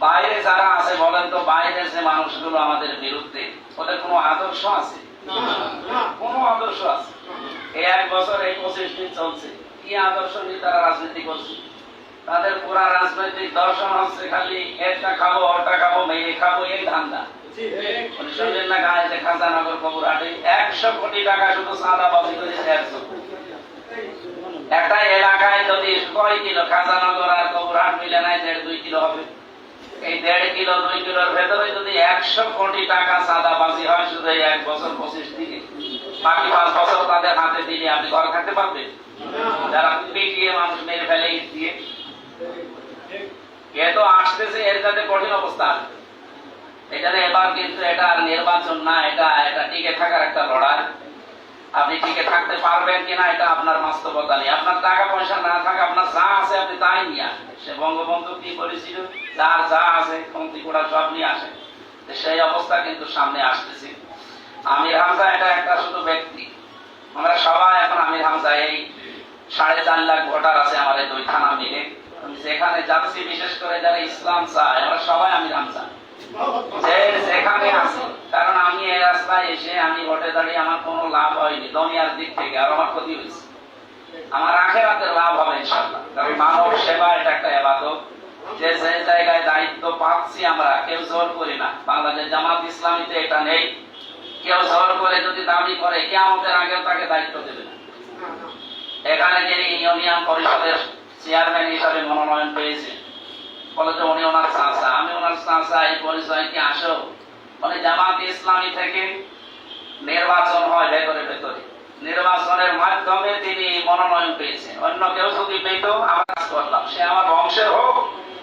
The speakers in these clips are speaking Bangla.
বাইরে যারা আছে বলেন তো বাইরের যে মানুষগুলো আমাদের বিরুদ্ধে ওদের কোনো আদর্শ আছে? কোনো আদর্শ আছে? এই এক বছর এই পঁচিশ দিন চলছে। কি আদর্শ নিয়ে তারা রাজনীতি করছে? তাদের পুরা রাজনৈতিক দর্শন হচ্ছে খালি একটা খাব ওটা খাব মেয়ে খাব এই ধান্দা। শুনলেন না গায়ে যে খাজানগর কবর একশো কোটি টাকা শুধু সাদা বাজি করেছে একশো একটা এলাকায় যদি কয় কিলো খাজানগর আর কবর হাট মিলে নাই দেড় দুই কিলো হবে? এই দেড় কিলো, দুই কিলোর ভেতরে যদি একশো কোটি টাকা সাদা বাজি হয়, শুধু এক বছর, পঁচিশ দিনে। বাকি পাঁচ বছর তাদের হাতে দিলে আপনি ঘরে থাকতে পারবেন? যারা পিটিয়ে মানুষ মেরে ফেলে দিয়ে। এ তো আসতেছে, এর যাতে কঠিন অবস্থা। এখানে এবার কিন্তু এটা নির্বাচন না, এটা এটা টিকে থাকার একটা লড়াই। আপনি টিকে থাকতে পারবেন কিনা, এটা আপনার বাস্তবতা নেই। আপনার টাকা পয়সা না থাকে, আপনার যা আছে আপনি তাই নিয়ে আসেন। সে বঙ্গবন্ধু কি করেছিল? যার যা আছে কমতি কোড়া সব নিয়ে আসেন তো সেই অবস্থা কিন্তু সামনে আসতেছে। আমির হামজা এটা একটা শুধু ব্যক্তি। আমরা সবাই এখন আমির হামজা, এই সাড়ে চার লাখ ভোটার আছে আমাদের দুই থানা মিলে। যেখানে যাচ্ছি, বিশেষ করে যারা ইসলাম চায়, আমরা সবাই আমির হামজা। যে যেখানে আছি, কারণ আমি এই রাস্তায় এসে আমি ভোটে দাঁড়িয়ে আমার কোনো লাভ হয়নি, দুনিয়ার দিক থেকে, আর আমার ক্ষতি হয়েছে। আমার আখের আখেরাতে লাভ হবে ইনশাআল্লাহ। কারণ মানব সেবা এটা একটা এবাদত যে যে জায়গায় দায়িত্ব পাচ্ছি আমরা, কেউ জোর করি না। বাংলাদেশ জামাত ইসলামীতে এটা নেই। কেউ জোর করে যদি দাবি করে কে আমাদের আগেও তাকে দায়িত্ব দেবে এখানে যিনি ইউনিয়ন পরিষদের চেয়ারম্যান হিসাবে মনোনয়ন পেয়েছেন, বলে যে উনি ওনার চাষা আমি ওনার চাষা এই পরিচয় কি আসো উনি জামাত ইসলামী থেকে নির্বাচন হয় ভেতরে ভেতরে। নির্বাচনের মাধ্যমে তিনি মনোনয়ন পেয়েছেন। অন্য কেউ যদি পেত আমরা করলাম সে আমার বংশের হোক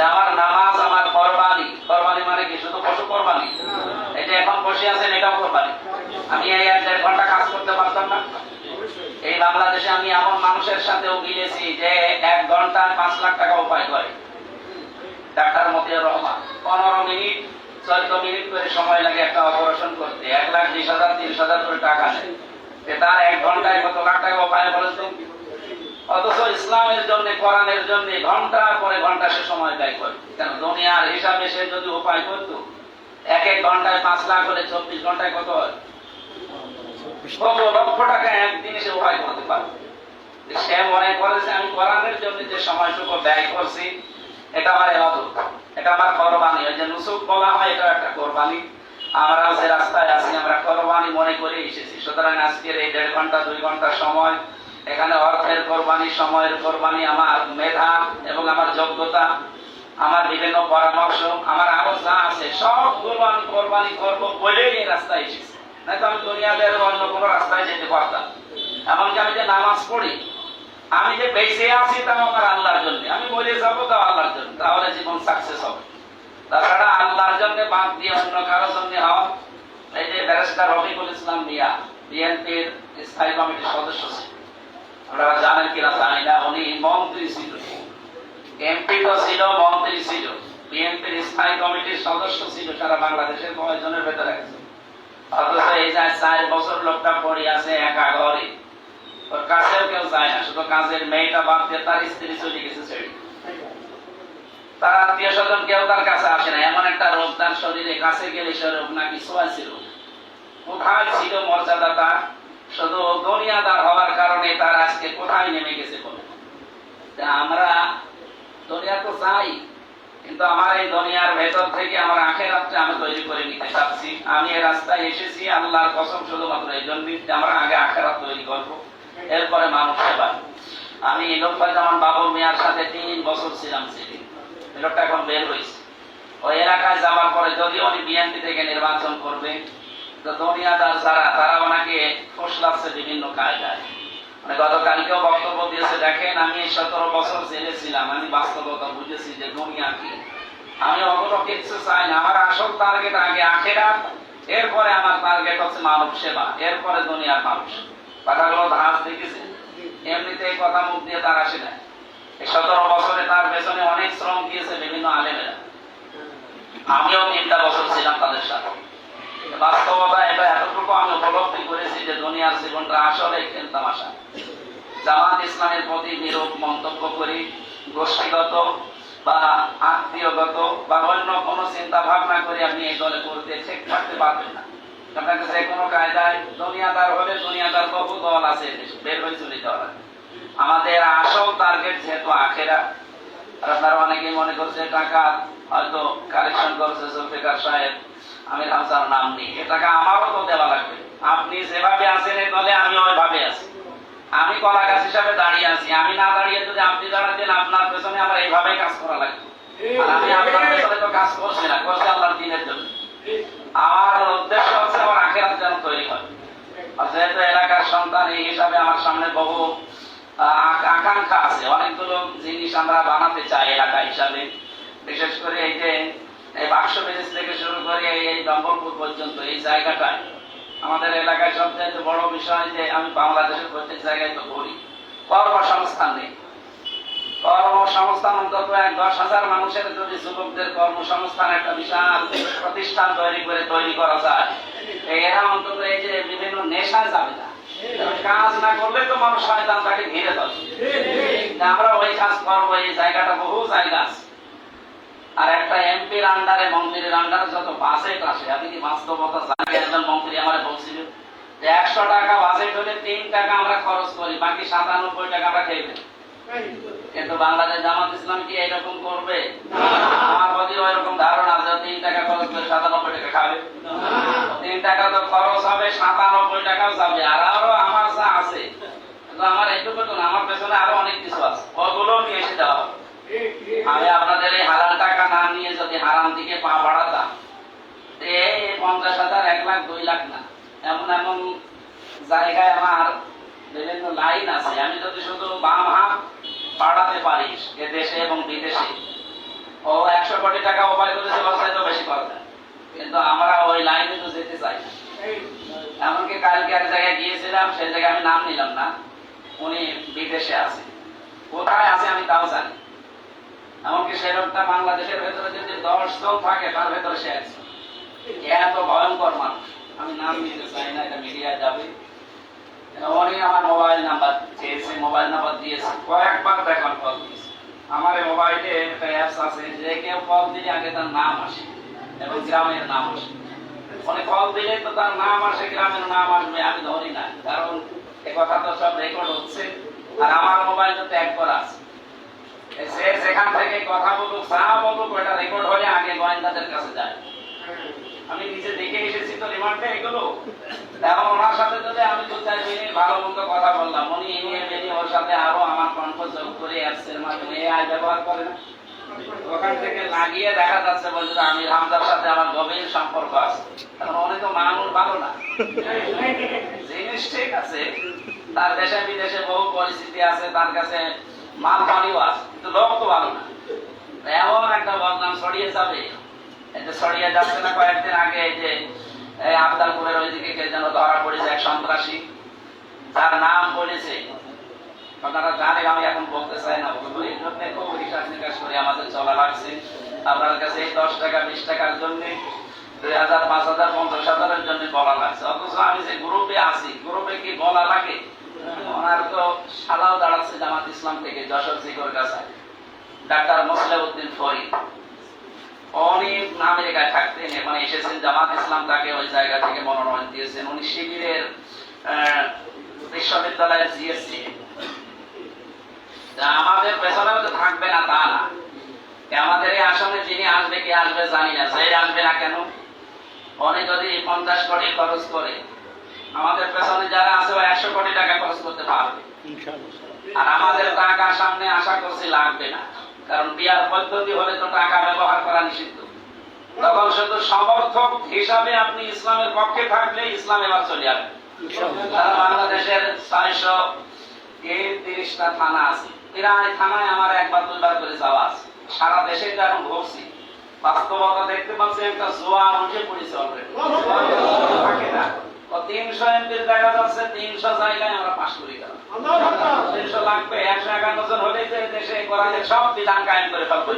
আমার নামাজ আমার কোরবানি কোরবানি মানে কি? শুধু পশু কোরবানি? এই যে এখন বসে আছেন, এটাও কোরবানি। আমি এই এক দেড় ঘণ্টা কাজ করতে পারতাম না। এই বাংলাদেশে আমি এমন মানুষের সাথেও মিলেছি যে এক ঘন্টায় পাঁচ লাখ টাকা উপায় করে। ডাক্তার মতিউর রহমান, পনেরো মিনিট চোদ্দ মিনিট করে সময় লাগে একটা অপারেশন করতে। এক লাখ বিশ হাজার, তিরিশ হাজার করে টাকা নেয়। তার এক ঘন্টায় কত লাখ টাকা উপায় বলেন তো? অথচ ইসলামের জন্য কোরআনের জন্য ঘণ্টা পরে ঘণ্টা সে সময় ব্যয় করে কেন? দুনিয়ার হিসাবে সে যদি উপায় করতো এক এক ঘন্টায় পাঁচ লাখ হলে চব্বিশ ঘন্টায় কত হয়? লক্ষ টাকা একদিনে সে উপায় করতে পারবে? যে সে মনে করেছে আমি কোরআনের জন্য যে সময়টুকু ব্যয় করছি এটা আমার এবাদত এটা আমার কোরবানি। যে নুসুক বলা হয় এটা একটা কোরবানি। আমরা যে রাস্তায় আছি আমরা কোরবানি মনে করে এসেছি। সুতরাং আজকের এই দেড় ঘণ্টা দুই ঘণ্টা সময় এখানে অর্থের কোরবানি, সময়ের কোরবানি, আমার মেধা এবং আমার যোগ্যতা, আমার বিভিন্ন পরামর্শ, আমার আরও আছে সবগুলো আমি কোরবানি করব বলেই এই রাস্তায় এসেছি। নয়তো আমি দুনিয়াদের অন্য কোনো রাস্তায় যেতে পারতাম। এমনকি আমি যে নামাজ পড়ি, আমি যে বেঁচে আছি তা আমার আল্লাহর জন্য। আমি বলে যাব তা আল্লাহর জন্য। তাহলে জীবন সাকসেস হবে। তাছাড়া আল্লাহর জন্য বাদ দিয়ে অন্য কারোর জন্য হওয়া, এই যে ব্যারিস্টার রফিকুল ইসলাম মিয়া বিএনপির স্থায়ী কমিটির সদস্য ছিল আপনারা জানেন কিনা জানি না, উনি মন্ত্রী ছিল। এমপি তো ছিল, মন্ত্রী ছিল। বিএনপির স্থায়ী কমিটির সদস্য ছিল, সারা বাংলাদেশের কয়েকজনের ভেতরে অথচ এই যে চার বছর লোকটা পড়ে আছে একা ঘরে, ওর কাছেও কেউ যায় না, শুধু কাজের মেয়েটা বাদ দিয়ে তার স্ত্রী চলে গেছে ছেড়ে। তার আত্মীয় স্বজন কেউ তার কাছে আসে না, এমন একটা রোগ তার শরীরে, কাছে গেলে সে রোগ নাকি সোয়া ছিল কোথায় ছিল মর্যাদা তার শুধু দুনিয়াদার হওয়ার কারণে তার আজকে কোথায় নেমে গেছে বলে? আমরা দুনিয়া তো চাই, কিন্তু আমার এই দুনিয়ার ভেতর থেকে আমার আখের রাত্রে আমি তৈরি করে নিতে চাচ্ছি। আমি এই রাস্তায় এসেছি, আল্লাহর কসম শুধুমাত্র এই জন্য আমরা আগে আখেরাত তৈরি করব, এরপরে মানুষ সেবা আমি লোকফাজামান বাবুর মেয়ার সাথে তিন বছর ছিলাম এই লোকটা এখন বের হয়েছে। ওই এলাকায় যাওয়ার পরে যদি উনি বিএনপি থেকে নির্বাচন করবে দুনিয়াদার যারা তারা ওনাকে ফসলাচ্ছে বিভিন্ন কায়দায়। মানে গতকালকেও বক্তব্য দিয়েছে, দেখেন, আমি সতেরো বছর জেলে ছিলাম, আমি বাস্তবতা বুঝেছি যে দুনিয়া কি। আমি অগুলো কিছু চাই না, আমার আসল টার্গেট আগে আখেরা এরপরে আমার টার্গেট হচ্ছে মানব সেবা, এরপরে দুনিয়ার মানুষ। কথাগুলো ধাস দেখেছে। এমনিতে এই কথা মুখ দিয়ে তার আসে না এই সতেরো বছরে তার পেছনে অনেক শ্রম দিয়েছে বিভিন্ন আলেমেরা। আমিও তিনটা বছর ছিলাম তাদের সাথে। বাস্তবতা উপলব্ধি করেছি যে দুনিয়ার জীবনটা আসলে খেলতামাশা জামাত ইসলামের প্রতি বিরূপ মন্তব্য করি, গোষ্ঠীগত বা আত্মীয়গত বা অন্য কোনো চিন্তা ভাবনা করে আপনি এই দলে করতে ঠিক থাকতে পারবেন না। আপনাকে যে কোনো কায়দায় দুনিয়াদার হলে দুনিয়াদার বহু দল আছে, বের হয়ে চলে যাওয়া আমাদের আসল টার্গেট যেহেতু আখেরা, আর আপনারা অনেকেই মনে করছে টাকা হয়তো কালেকশন করছে জুলফিকার সাহেব, আমির হামসার নাম নেই এ টাকা আমারও তো দেওয়া লাগবে। আপনি যেভাবে আছেন দলে, আমি ওইভাবে আছি। আমি কলা গাছ হিসাবে দাঁড়িয়ে আছি। আমি না দাঁড়িয়ে যদি আপনি দাঁড়াতেন, আপনার পেছনে আমার এইভাবেই কাজ করা লাগবে। আমি আপনার পেছনে তো কাজ করছি না, করছি আল্লাহর দিনের জন্য। আমার উদ্দেশ্য হচ্ছে আমার যেন তৈরি হয়। যেহেতু এলাকার সন্তান, এই হিসাবে আমার সামনে বহু আকাঙ্ক্ষা আছে। অনেকগুলো জিনিস আমরা বানাতে চাই এলাকা হিসাবে। বিশেষ করে এই যে বাক্স ব্রিজ থেকে শুরু করে এই- এই দম্বলপুর পর্যন্ত, এই জায়গাটায় আমাদের এলাকায় সবচেয়ে বড় বিষয় যে আমি বাংলাদেশের প্রত্যেক জায়গায় তো ঘুরি কর্মসংস্থান নেই। কর্মসংস্থান অন্তত এক দশ হাজার মানুষের যদি যুবকদের কর্মসংস্থান একটা বিশাল প্রতিষ্ঠান তৈরি করে তৈরি করা যায় এরা অন্তত এই যে বিভিন্ন নেশায় যাবে না। কাজ না করলে তো মানুষ শয়তান তাকে ঘিরে ধরে। আমরা ওই কাজ করব, এই জায়গাটা বহু জায়গা আছে। আর একটা এমপির আন্ডারে মন্ত্রীর আন্ডারে যত বাজেট আসে আপনি কি বাস্তবতা জানেন একজন মন্ত্রী আমার বলছিল যে একশো টাকা বাজেট হলে তিন টাকা আমরা খরচ করি, বাকি সাতানব্বই টাকা আমরা খেয়ে ফেলি কিন্তু বাংলাদেশ জামাত ইসলাম কি এরকম করবে? আমার প্রতি ধারণা তিন টাকা খরচ করে সাতানব্বই টাকা খাবে। তিন টাকা তো খরচ হবে, সাতানব্বই টাকাও যাবে, আর আরও আমার যা আছে। আমার এইটুকু আমার পেছনে আরও অনেক কিছু আছে। ওগুলো নিয়ে এসে দেওয়া হবে। আমি আপনাদের এই হারাম টাকা না নিয়ে যদি হারাম দিকে পা বাড়াতাম এই পঞ্চাশ হাজার এক লাখ, দুই লাখ না। এমন এমন জায়গায় আমার বিভিন্ন লাইন আছে। আমি যদি শুধু বাম হাত বাড়াতে পারি এ দেশে এবং বিদেশে, ও একশো কোটি টাকা উপায় করেছে বছরে তো বেশি যায় কিন্তু আমরা ওই লাইনে তো যেতে চাই না। এমনকি কালকে এক জায়গায় গিয়েছিলাম, সেই জায়গায় আমি নাম নিলাম না। উনি বিদেশে আছে। কোথায় আছে আমি তাও জানি এমনকি সেই লোকটা বাংলাদেশের ভেতরে যদি দশ জন থাকে, তার ভেতরে সে আছে। এত ভয়ঙ্কর মানুষ। আমি নাম নিতে চাই না, এটা মিডিয়ায় যাবে। উনি আমার মোবাইল নাম্বার চেয়েছে মোবাইল নাম্বার দিয়েছে। কয়েকবার দেখলাম কল দিয়েছে। আমার এই মোবাইলে একটা অ্যাপস আছে, যে কেউ কল দিলে আগে তার নাম আসে এবং গ্রামের নাম আসে। উনি কল দিলে তো তার নাম আসে, গ্রামের নাম আসবে, আমি ধরি না। কারণ এ কথা তো সব রেকর্ড হচ্ছে। আর আমার মোবাইল তো ট্যাগ করা আছে। সে সেখান থেকে কথা বলুক যা বলুক ওটা রেকর্ড হলে আগে গোয়েন্দাদের কাছে যায়। আমি নিজে দেখে এসেছি তো রিমান্ডে এগুলো। এখন ওনার সাথে যদি আমি দু চার মিনিট ভালো মন্দ কথা বললাম। উনি এমনি এমনি ওর সাথে আরও আমার কণ্ঠ যোগ করে অ্যাপসের মাধ্যমে এআই ব্যবহার করে না ওখান থেকে লাগিয়ে দেখা যাচ্ছে বলছে আমি হামদার সাথে আমার গভীর সম্পর্ক আছে। কারণ উনি তো মানুষ ভালো না। জিনিস ঠিক আছে। তার দেশে বিদেশে বহু পরিস্থিতি আছে, তার কাছে মাল পানিও আছে কিন্তু লোক তো ভালো না। এমন একটা বদনাম ছড়িয়ে যাবে। ছড়িয়ে যাচ্ছে না কয়েকদিন আগে, এই যে আবদালপুরের ওইদিকে কে যেন ধরা পড়েছে এক সন্ত্রাসী। যার নাম বলেছে। আপনারা জানেন আমি এখন বলতে চাই না। এই নিকাশ করে আমাদের চলা লাগছে। আপনার কাছে এই দশ টাকা, বিশ টাকার জন্য, দুই হাজার, পাঁচ হাজার, পঞ্চাশ হাজারের জন্য বলা লাগছে। অথচ আমি যে গ্রুপে আছি গ্রুপে কি বলা লাগে? ওনার তো সালাও দাঁড়াচ্ছে জামাত ইসলাম থেকে, যশোর জিগর কাছে ডাক্তার মোসলেউদ্দিন ফরিদ। উনি আমেরিকায় থাকতেন মানে এসেছেন জামাত ইসলাম তাকে ওই জায়গা থেকে মনোনয়ন দিয়েছেন। উনি শিবিরের বিশ্ববিদ্যালয়ের জিএসসি। আমাদের পেছনেও তো থাকবে না তা না। আমাদের এই আসনে যিনি আসবে, কি আসবে জানি না। যে আসবে না কেন? উনি যদি পঞ্চাশ কোটি খরচ করে আমাদের পেছনে যারা আছে ও একশো কোটি টাকা খরচ করতে পারবে। আর আমাদের টাকা সামনে আশা করছি লাগবে না। কারণ বিয়ার পদ্ধতি হলে তো টাকা ব্যবহার করা নিষিদ্ধ। তখন শুধু সমর্থক হিসাবে আপনি ইসলামের পক্ষে থাকলে ইসলাম এবার চলে যাবে বাংলাদেশের ছয়শো তিরিশটা থানা আছে। প্রায় থানায় আমার একবার দুইবার করে যাওয়া আছে। সারা দেশে এখন ঘুরছি। বাস্তবতা দেখতে পাচ্ছি একটা জোয়ার উঠে পড়েছে অলরেডি থাকে না। তো তিনশো এমপির জায়গা যাচ্ছে তিনশো জায়গায় আমরা পাশ করি তিনশো লাগবে একশো একান্ন জন হলেই তো দেশে কোরআনের সব বিধান কায়েম করে ফেলব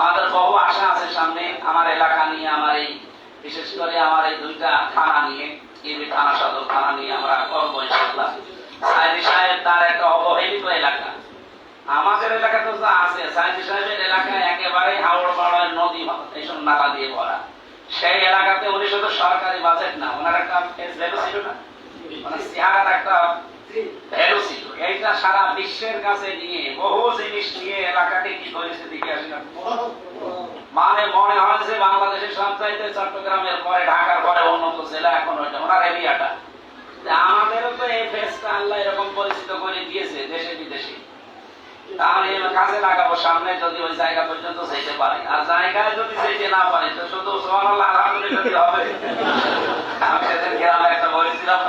আমাদের বহু আশা আছে সামনে আমার এলাকা নিয়ে আমার এই বিশেষ করে আমার এই দুইটা থানা নিয়ে ইবি থানা সদর থানা নিয়ে আমরা করব ইনশাআল্লাহ। সাইদি সাহেব তার একটা অবহেলিত এলাকা। আমাদের এলাকা তো যা আছে সাইদি সাহেবের এলাকায় একেবারে হাওড় পাড়ার নদী এইসব নালা দিয়ে ভরা। সেই এলাকাতে উনি শুধু সরকারি বাজেট না, ওনার একটা ভ্যালু ছিল না? মানে একটা ভ্যালু ছিল। এইটা সারা বিশ্বের কাছে নিয়ে, বহু জিনিস নিয়ে এলাকাকে কি করেছে দেখে মানে মনে হয় যে বাংলাদেশের চট্টগ্রামের পরে, ঢাকার পরে উন্নত জেলা এখন ওইটা, ওনার এরিয়াটা আমাদেরও তো এই ফেসটা আল্লাহ এরকম পরিচিত করে দিয়েছে, দেশে তাহলে কাজে লাগাবো, সামনে যদি ওই জায়গা পর্যন্ত যেতে পারি। আর জায়গায় যদি যেতে না পারি তো শুধু সুবহানাল্লাহ, আলহামদুলিল্লাহ হবে। আমি সেদিন গ্রামে একটা বলেছিলাম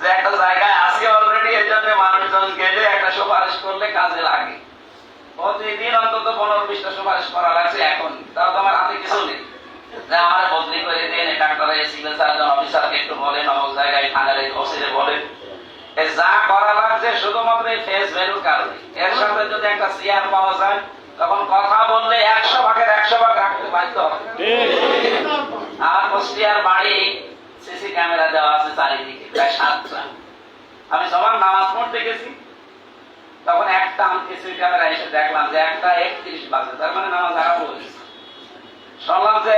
যে একটা জায়গায় আসি অলরেডি এই জন্য মানুষজন গেলে একটা সুপারিশ করলে কাজে লাগে। প্রতিদিন অন্তত পনেরো বিশটা সুপারিশ করা লাগছে এখন। তাও তো আমার হাতে কিছু নেই। আমার বদলি করে দেন ডাক্তার সিভিল সার্জন অফিসারকে একটু বলেন, অমুক জায়গায় থানার এই বলেন। এই ফেস ভ্যালুর কারণে এর সাথে যদি একটা চেয়ার পাওয়া যায়, তখন কথা বললে একশো ভাগের একশো ভাগ রাখতে হবে। আমার কুষ্টিয়ার বাড়ি সিসি ক্যামেরা দেওয়া আছে চারিদিকে, প্রায় সাতটা। আমি সবার নামাজ পড়তে গেছি, তখন একটা আমি সিসি ক্যামেরা এসে দেখলাম যে একটা একত্রিশ বাজে, তার মানে নামাজ আরম্ভ হয়েছে শুনলাম যে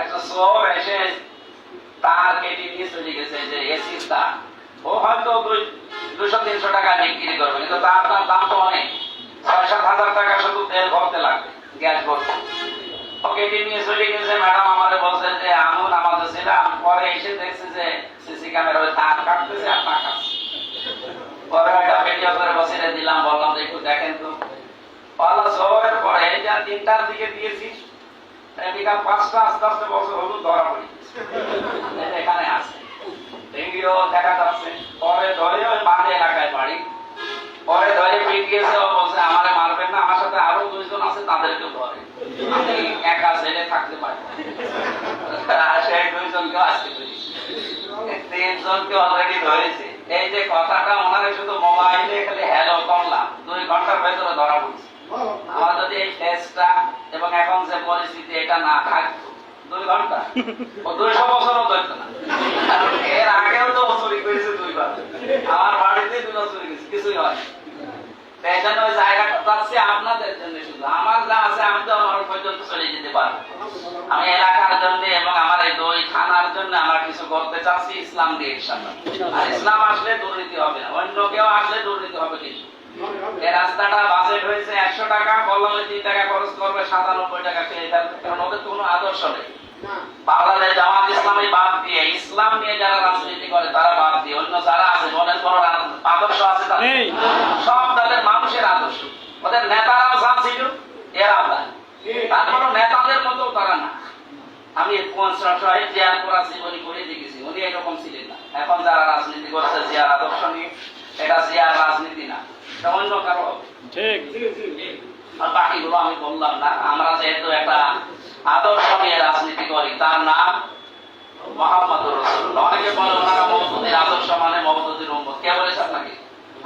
একটা চোর এসে তার কেটে নিয়ে চলে গেছে, যে এসি তার। ও হয়তো তিনটার দিকে দিয়েছি। বিকাল পাঁচটা আস্তে আস্তে বছর হলুদ ধরা পড়ি। এখানে আছে। ডেঙ্গিও দেখা যাচ্ছে পরে ধরে ওই এলাকায় বাড়ি। পরে ধরে বলছে, আমারে মারবেন না, আমার সাথে আরও দুইজন আছে, তাদেরকে ধরে। আমি একা থাকতে পারি অলরেডি ধরেছে। এই যে কথাটা, ওনারে শুধু মোবাইলে খালি হ্যালো করলাম। দুই ঘণ্টার ভেতরে ধরা পড়ছে। আমি তো এলাকার জন্য এবং আমার এই দুই থানার জন্য আমরা কিছু করতে চাচ্ছি ইসলাম দিয়ে ইসলাম আসলে দুর্নীতি হবে না। অন্য কেউ আসলে দুর্নীতি হবে কিন্তু এই রাস্তাটা বাজেট হয়েছে একশো টাকা বললাম তিন টাকা খরচ করবে সাতানব্বই টাকা খেয়ে ফেলবে কারণ ওদের কোনো আদর্শ নেই। বাংলাদেশ জামাত ইসলামী বাদ দিয়ে ইসলাম নিয়ে যারা রাজনীতি করে তারা বাদ দিয়ে অন্য যারা আছে মনের কোনো আদর্শ আছে সব তাদের মানুষের আদর্শ। ওদের নেতারাও যা ছিল এরা তা তারপর নেতাদের মতো তারা না। আমি জিয়ার জীবনী করে দেখেছি উনি এরকম ছিলেন না। এখন যারা রাজনীতি করছে জিয়ার আদর্শ নিয়ে এটা জিয়ার রাজনীতি না কারও ঠিক। আর বাকিগুলো আমি বললাম না। আমরা যেহেতু একটা আদর্শ নিয়ে রাজনীতি করি তার নাম মোহাম্মদুর রসুল অনেকে বলে ওনারা আদর্শ মানে উম্মত। কে বলেছে আপনাকে?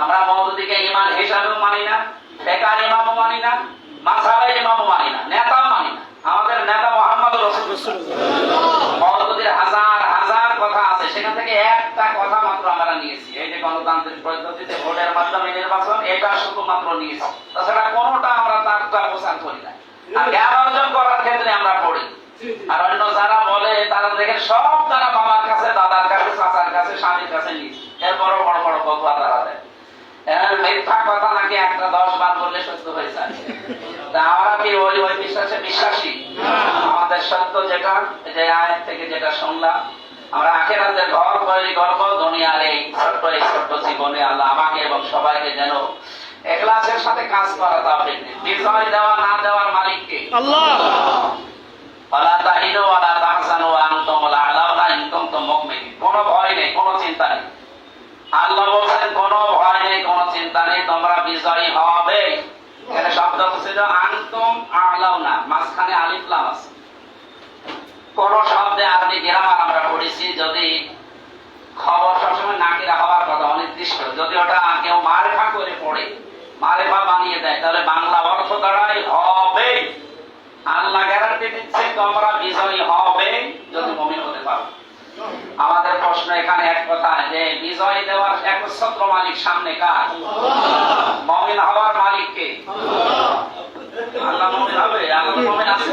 আমরা মৌদুদিকে ইমান হিসাবেও মানি না বেকার ইমামও মানি না মাসাবে ইমামও মানি না। নেতাও মানি না আমাদের নেতা মোহাম্মদ রসুল মৌদুদির হাজার হাজার কথা আছে সেখান থেকে একটা কথা মাত্র আমরা নিয়েছি এই যে গণতান্ত্রিক পদ্ধতিতে ভোটের মাধ্যমে নির্বাচন এটা শুধুমাত্র নিয়েছি। তাছাড়া কোনোটা আমরা তারটা প্রচার করি না। আর জ্ঞান অর্জন করার ক্ষেত্রে আমরা পড়ি। আর অন্য যারা বলে তারা দেখেন সব তারা বাবার কাছে দাদার কাছে চাচার কাছে স্বামীর কাছে নিয়েছে এরপরও বড় বড় কথা তারা দেয়। মিথ্যা কথা নাকি একটা দশ বার বললে সত্য হয়ে যায়। আমরা কি ওই ওই বিশ্বাসে বিশ্বাসী? আমাদের সত্য যেটা যে আয়ের থেকে যেটা শুনলাম আমরা আখেরাতে ঘর তৈরি করব দুনিয়ার এই ছোট্ট এই ছোট্ট জীবনে আল্লাহ আমাকে এবং সবাইকে যেন এখলাসের সাথে কাজ করা তাহলে বিজয় দেওয়া না দেওয়ার মালিককে। আল্লাহ। ওয়ালা তাহিনু ওয়ালা তাহজানু ওয়া আনতুম লা আলাউনা ইন কুনতুম মুমিনিন। কোনো ভয় নেই কোনো চিন্তা নেই। আল্লাহ বলছেন কোনো ভয় নেই কোনো চিন্তা নেই তোমরা বিজয়ী হবে। এখানে শব্দ ছিল আনতুম আলাউনা মাঝখানে আলিফ লাম আছে। কোন শব্দে আপনি গ্রামার আমরা পড়েছি যদি খবর সবসময় নাকিরা হওয়ার কথা, অনির্দিষ্ট। যদি ওটা কেউ মারেফা করে পড়ে মারেফা বানিয়ে দেয়, তাহলে বাংলা অর্থ দাঁড়ায় হবে। আল্লাহ গ্যারান্টি দিচ্ছে তোমরা বিজয়ী হবে, যদি মমিন হতে পারো। আমাদের প্রশ্ন এখানে এক কথা যে, বিজয় দেওয়ার একচ্ছত্র মালিক সামনে কার? মমিন হওয়ার মালিক কে? আল্লাহ মমিন হবে, আল্লাহ মমিন আছে।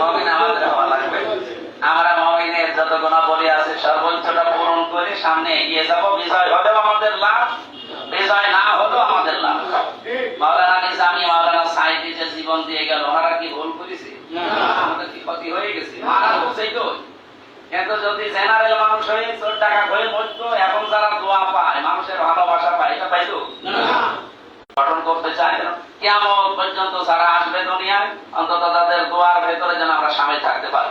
মমিন সামনে এগিয়ে যাব বিজয় হলেও আমাদের লাভ বিজয় না হলেও আমাদের লাভ। মাওলানা নিজামি মাওলানা যে জীবন দিয়ে গেল। ওনারা কি ভুল করেছে? আমাদের কি ক্ষতি হয়ে গেছে? মারা তো। কিন্তু যদি জেনারেল মানুষ হয়ে চোর টাকা হয়ে মরতো এখন যারা দোয়া পায় মানুষের ভালোবাসা পায় এটা পাইতো? গঠন করতে চায় কেমন পর্যন্ত যারা আসবে দুনিয়ায় অন্তত তাদের দোয়ার সামিল থাকতে পারি।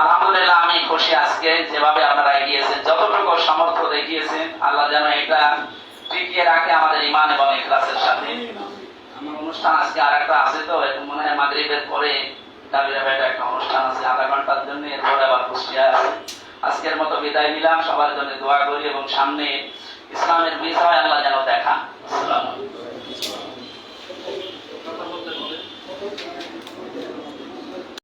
আলহামদুলিল্লাহ, আমি খুশি আজকে যেভাবে আপনারা এগিয়েছেন, যতটুকু সামর্থ্য দেখিয়েছেন, আল্লাহ যেন এটা টিকিয়ে রাখে আমাদের ইমান এবং ইখলাসের সাথে। আমার অনুষ্ঠান আজকে আর একটা আছে তো মনে হয় মাগরিবের পরে একটা অনুষ্ঠান আছে, আধা ঘণ্টার জন্য, এরপরে আবার আছে। আজকের মতো বিদায় নিলাম, সবার জন্য দোয়া করি এবং সামনে ইসলামের বিজয় আল্লাহ